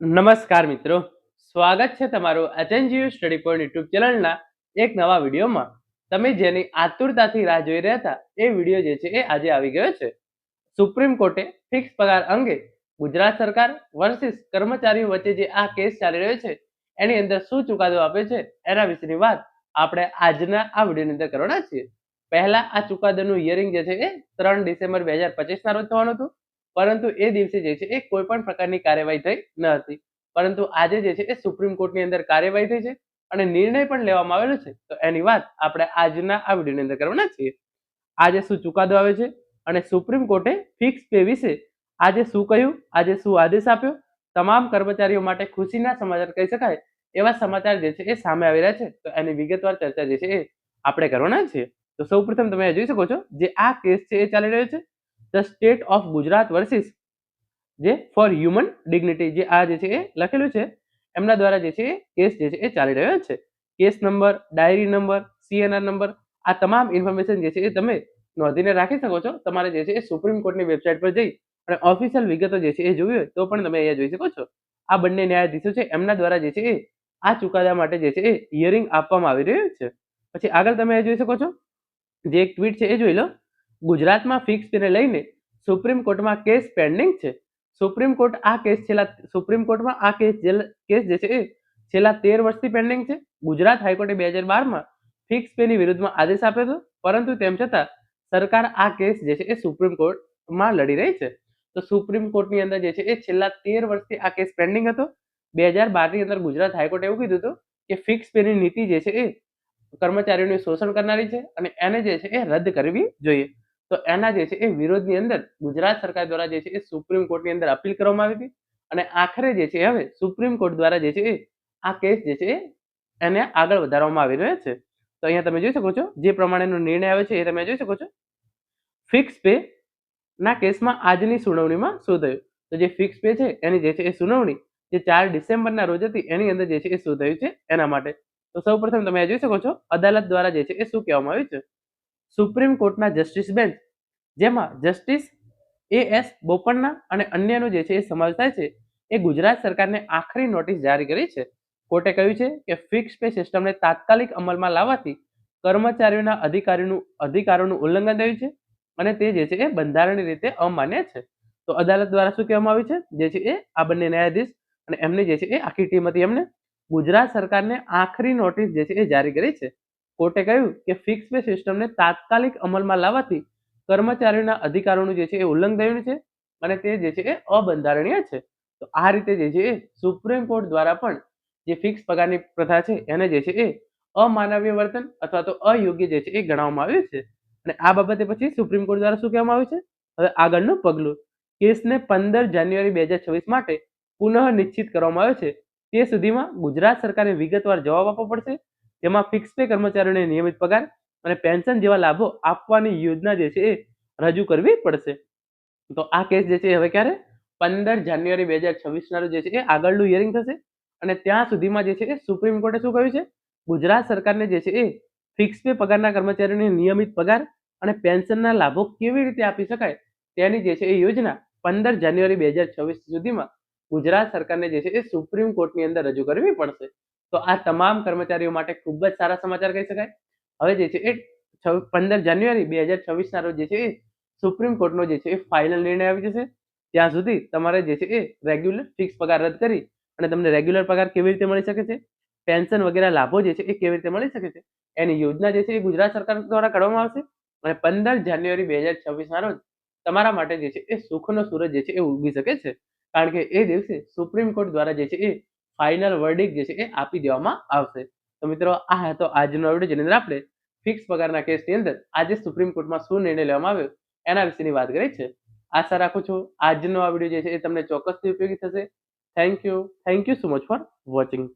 નમસ્કાર મિત્રો. સ્વાગત છે તમારું એચએનજીયુ સ્ટડી પોઈન્ટ યુટ્યુબ ચેનલના એક નવા વિડીયોમાં. તમે જેની આતુરતાથી રાહ જોઈ રહ્યા હતા, એ વીડિયો જે છે એ આજે આવી ગયો છે. સુપ્રીમ કોર્ટે ફિક્સ પગાર અંગે ગુજરાત સરકાર વર્સિસ કર્મચારીઓ વચ્ચે જે આ કેસ ચાલી રહ્યો છે, એની અંદર શું ચુકાદો આપ્યો છે, એના વિશેની વાત આપણે આજના આ વિડીયોની અંદર કરવાના છીએ. પહેલા આ ચુકાદાનું હિયરિંગ જે છે એ ત્રણ ડિસેમ્બર બે હજાર પચીસના રોજ થવાનું હતું. પરંતુ એ દિવસે જે છે એ કોઈ પણ પ્રકારની કાર્યવાહી થઈ ન હતી. પરંતુ આજે જે છે એ સુપ્રીમ કોર્ટની અંદર કાર્યવાહી થઈ છે અને નિર્ણય પણ લેવામાં આવેલો છે. તો એની વાત આપણે આજના આ વિડીયોની અંદર કરવાના છીએ. આજે શું ચુકાદો આવે છે અને સુપ્રીમ કોર્ટે ફિક્સ પે વિશે આજે શું કહ્યું? આજે શું આદેશ આપ્યો? તમામ કર્મચારીઓ માટે ખુશીના સમાચાર કહી શકાય એવા સમાચાર જે છે એ સામે આવી રહ્યા છે. તો એની વિગતવાર ચર્ચા જે છે એ આપણે કરવાના છીએ. તો સૌપ્રથમ તમે જોઈ શકો છો જે આ કેસ છે એ ચાલી રહ્યો છે. The state of Gujarat versus, જે ફોર હ્યુમન ડિગ્નિટી, જે આ જે છે એ લખેલું છે, એમના દ્વારા જે છે એ કેસ જે છે એ ચાલી રહ્યો છે. Case number, diary number, CNR number, આ તમામ ઇન્ફોર્મેશન જે છે એ તમે નોંધીને રાખી શકો છો. તમારે જે છે એ સુપ્રીમ કોર્ટની વેબસાઇટ પર જઈ અને ઓફિશિયલ વિગતો જે છે એ જોવી હોય તો પણ તમે અહીંયા જોઈ શકો છો. આ બંને ન્યાયાધીશો છે, એમના દ્વારા જે છે એ આ ચુકાદા માટે જે છે એ હિયરિંગ આપવામાં આવી રહ્યું છે. પછી આગળ તમે જોઈ શકો છો. જે એક ટ્વીટ છે એ જોઈ લો. ગુજરાતમાં ફિક્સ પીને લઈને સુપ્રીમ કોર્ટમાં કેસ પેન્ડિંગ છે. સુપ્રીમ કોર્ટ આ કેસ છેલ્લા, સુપ્રીમ કોર્ટમાં આ કેસ કેસ જે છે એ છેલ્લા તેર વર્ષથી પેન્ડિંગ છે. ગુજરાત હાઈકોર્ટે બે હજાર બારમાં ફિક્સ પેની વિરુદ્ધમાં આદેશ આપ્યો હતો, પરંતુ તેમ છતાં સરકાર આ કેસ જે છે એ સુપ્રીમ કોર્ટમાં લડી રહી છે. તો સુપ્રીમ કોર્ટની અંદર જે છે એ છેલ્લા તેર વર્ષથી આ કેસ પેન્ડિંગ હતો. બે હજાર બારની અંદર ગુજરાત હાઈકોર્ટે એવું કીધું હતું કે ફિક્સ પેની નીતિ જે છે એ કર્મચારીઓનું શોષણ કરનારી છે અને એને જે છે એ રદ કરવી જોઈએ. તો એના જે છે એ વિરોધની અંદર ગુજરાત સરકાર દ્વારા જે છે એ સુપ્રીમ કોર્ટની અંદર અપીલ કરવામાં આવી હતી અને આખરે જે છે હવે સુપ્રીમ કોર્ટ દ્વારા જે છે એ આ કેસ જે છે એને આગળ વધારવામાં આવી રહ્યો છે. તો અહીંયા તમે જોઈ શકો છો, જે પ્રમાણેનો નિર્ણય આવે છે એ તમે જોઈ શકો છો. ફિક્સ પે ના કેસમાં આજની સુનાવણીમાં શું થયું તો જે ફિક્સ પે છે એની જે છે એ સુનાવણી જે ચાર ડિસેમ્બરના રોજ હતી એની અંદર જે છે એ શું થયું છે એના માટે. તો સૌ પ્રથમ તમે જોઈ શકો છો, અદાલત દ્વારા જે છે એ શું કહેવામાં આવ્યું છે? સુપ્રીમ કોર્ટના જસ્ટિસ બેન્ચ, જેમાં જસ્ટિસ એ એસ બોપન્ના અને અન્યનો જે છે એ સમાવેશ થાય છે, એ ગુજરાત સરકારને આખરી નોટિસ જારી કરી છે. કોર્ટે કહ્યું છે કે ફિક્સ પે સિસ્ટમને તાત્કાલિક અમલમાં લાવવાથી કર્મચારીઓના અધિકારીનું, અધિકારોનું ઉલ્લંઘન થયું છે અને તે જે છે એ બંધારણીય રીતે અમાન્ય છે. તો અદાલત દ્વારા શું કહેવામાં આવ્યું છે? જે છે એ આ બંને ન્યાયાધીશ અને એમની જે છે એ આખી ટીમ હતી એમને ગુજરાત સરકારને આખરી નોટિસ જે છે એ જારી કરી છે. કોર્ટે કહ્યું કે ફિક્સ પે સિસ્ટમને તાત્કાલિક અમલમાં લાવવાથી કર્મચારીઓના અધિકારોનું જે છે એ ઉલ્લંઘન થયું છે અને તે જે છે એ અબંધારણીય છે. તો આ રીતે જે છે એ સુપ્રીમ કોર્ટ દ્વારા પણ જે ફિક્સ પગારની પ્રથા છે એને જે છે એ અમાનવીય વર્તન અથવા તો અયોગ્ય જે છે એ ગણવામાં આવ્યું છે. અને આ બાબતે પછી સુપ્રીમ કોર્ટ દ્વારા શું કહેવામાં આવ્યું છે? હવે આગળનું પગલું કેસને પંદર જાન્યુઆરી બે હજાર છવ્વીસ માટે પુનઃ નિશ્ચિત કરવામાં આવ્યો છે. તે સુધીમાં ગુજરાત સરકારે વિગતવાર જવાબ આપવો પડશે. જેમાં ફિક્સ પે કર્મચારીઓને નિયમિત પગાર અને પેન્શન જેવા લાભો આપવાની યોજના જે છે એ રજૂ કરવી પડશે. તો આ કેસ જે છે હવે ક્યારે? પંદર જાન્યુઆરી બે હજાર છવ્વીસના જે છે એ આગળનું હિયરિંગ થશે અને ત્યાં સુધીમાં જે છે એ સુપ્રીમ કોર્ટે શું કહ્યું છે? ગુજરાત સરકારને જે છે એ ફિક્સ પે પગારના કર્મચારીઓને નિયમિત પગાર અને પેન્શનના લાભો કેવી રીતે આપી શકાય તેની જે છે એ યોજના પંદર જાન્યુઆરી બે હજાર છવ્વીસ સુધીમાં ગુજરાત સરકારને જે છે એ સુપ્રીમ કોર્ટની અંદર રજૂ કરવી પડશે. તો આ તમામ કર્મચારીઓ માટે ખૂબ જ સારા સમાચાર કહી શકાય. હવે જે છે એ પંદર જાન્યુઆરી બે હજાર છવ્વીસના રોજ જે છે એ સુપ્રીમ કોર્ટનો જે છે એ ફાઇનલ નિર્ણય આવી જશે. ત્યાં સુધી તમારે જે છે એ રેગ્યુલર ફિક્સ પગાર રદ કરી અને તમને રેગ્યુલર પગાર કેવી રીતે મળી શકે છે? પેન્શન વગેરે લાભો જે છે એ કેવી રીતે મળી શકે છે? એની યોજના જે છે એ ગુજરાત સરકાર દ્વારા કરવામાં આવશે અને પંદર જાન્યુઆરી બે હજાર છવ્વીસના રોજ તમારા માટે જે છે એ સુખનો સૂરજ જે છે એ ઉગી શકે છે. કારણ કે એ દિવસે સુપ્રીમ કોર્ટ દ્વારા જે છે એ ફાઇનલ વર્ડિક જે છે એ આપી દેવામાં આવશે. તો મિત્રો, આ હતો આજનો વીડિયો જેની અંદર આપણે ફિક્સ પગારના કેસની અંદર આજે સુપ્રીમ કોર્ટમાં શું નિર્ણય લેવામાં આવ્યો એના વિશેની વાત કરી છે. આશા રાખું છું આજનો આ વીડિયો જે છે એ તમને ચોક્કસથી ઉપયોગી થશે. Thank you thank you so much for watching